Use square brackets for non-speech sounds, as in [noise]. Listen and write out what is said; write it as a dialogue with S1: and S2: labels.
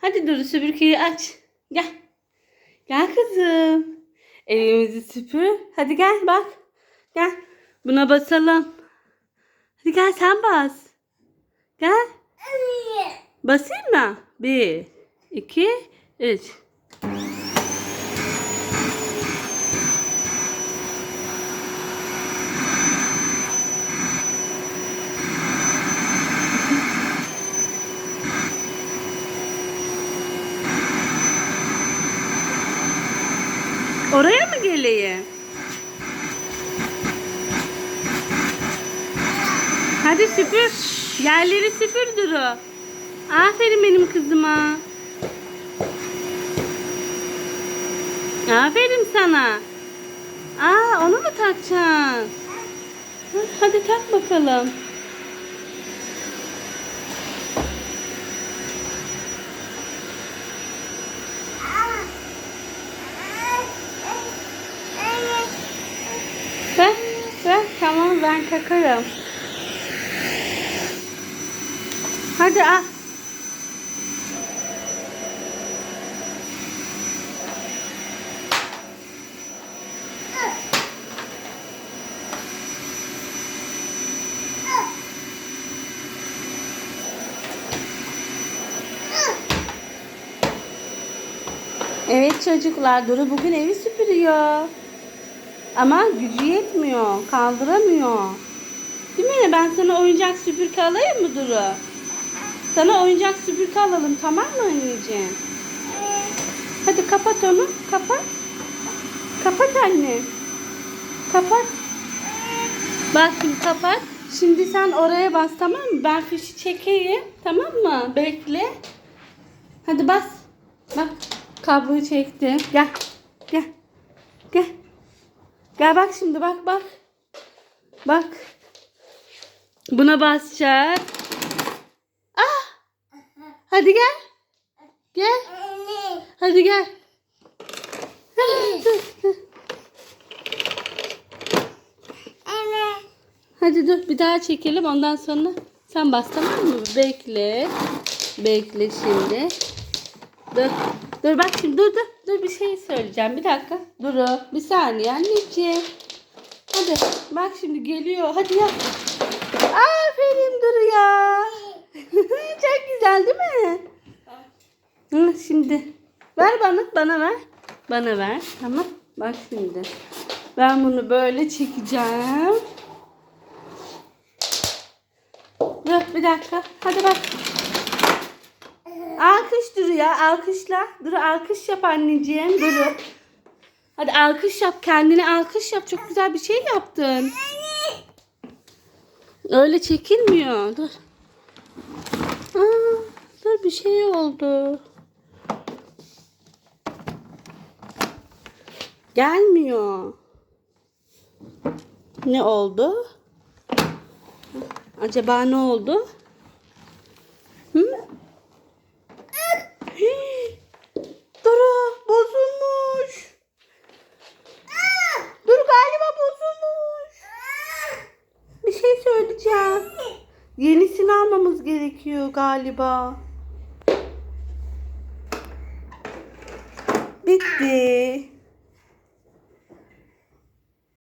S1: Hadi Duru süpürgeyi aç. Gel. Gel kızım. Evimizi süpür. Hadi gel bak. Gel. Buna basalım. Hadi gel sen bas. Gel. Basayım mı? Bir, iki, üç. Geleyim? Hadi süpür. Yerleri süpür Duru. Aferin benim kızıma. Aferin sana. Aa onu mu takacaksın? Hadi tak bakalım. Ver, ver. Ben takarım. Hadi al. Evet çocuklar Duru bugün evi süpürüyor. Ama gücü yetmiyor. Kaldıramıyor. Mi? Ben sana oyuncak süpürge alayım mı Duru? Sana oyuncak süpürge alalım tamam mı anneciğim? Hadi kapat onu. Kapat. Kapat anne. Kapat. Bak şimdi kapat. Şimdi sen oraya bas tamam mı? Ben fişi çekeyim. Tamam mı? Bekle. Hadi bas. Bak kabloyu çektim. Gel. Gel. Gel. Gel bak şimdi bak bak. Bak. Buna basacak. Ah! Hadi gel. Gel. Hadi gel. Hadi dur bir daha çekelim ondan sonra sen bas tamam mı? Bekle. Bekle şimdi. Dur. Dur bak şimdi dur dur. Dur bir şey söyleyeceğim. Bir dakika. Dur bir saniye anneciğim. Hadi bak şimdi geliyor. Hadi yap. Aferin Duru ya. [laughs] Çok güzel değil mi? Hı, şimdi ver bana bana ver. Bana ver. Tamam. Bak şimdi. Ben bunu böyle çekeceğim. Dur bir dakika. Hadi bak. Alkış Duru ya. Alkışla. Duru alkış yap anneciğim. Duru. Hadi alkış yap. Kendine alkış yap. Çok güzel bir şey yaptın. Öyle çekilmiyor. Dur. Aa, dur bir şey oldu. Gelmiyor. Ne oldu? Acaba ne oldu? Hı? Hii, Duru bozulmuş. Dur galiba bozulmuş. Bir söyleyeceğim. Yenisini almamız gerekiyor galiba. Bitti.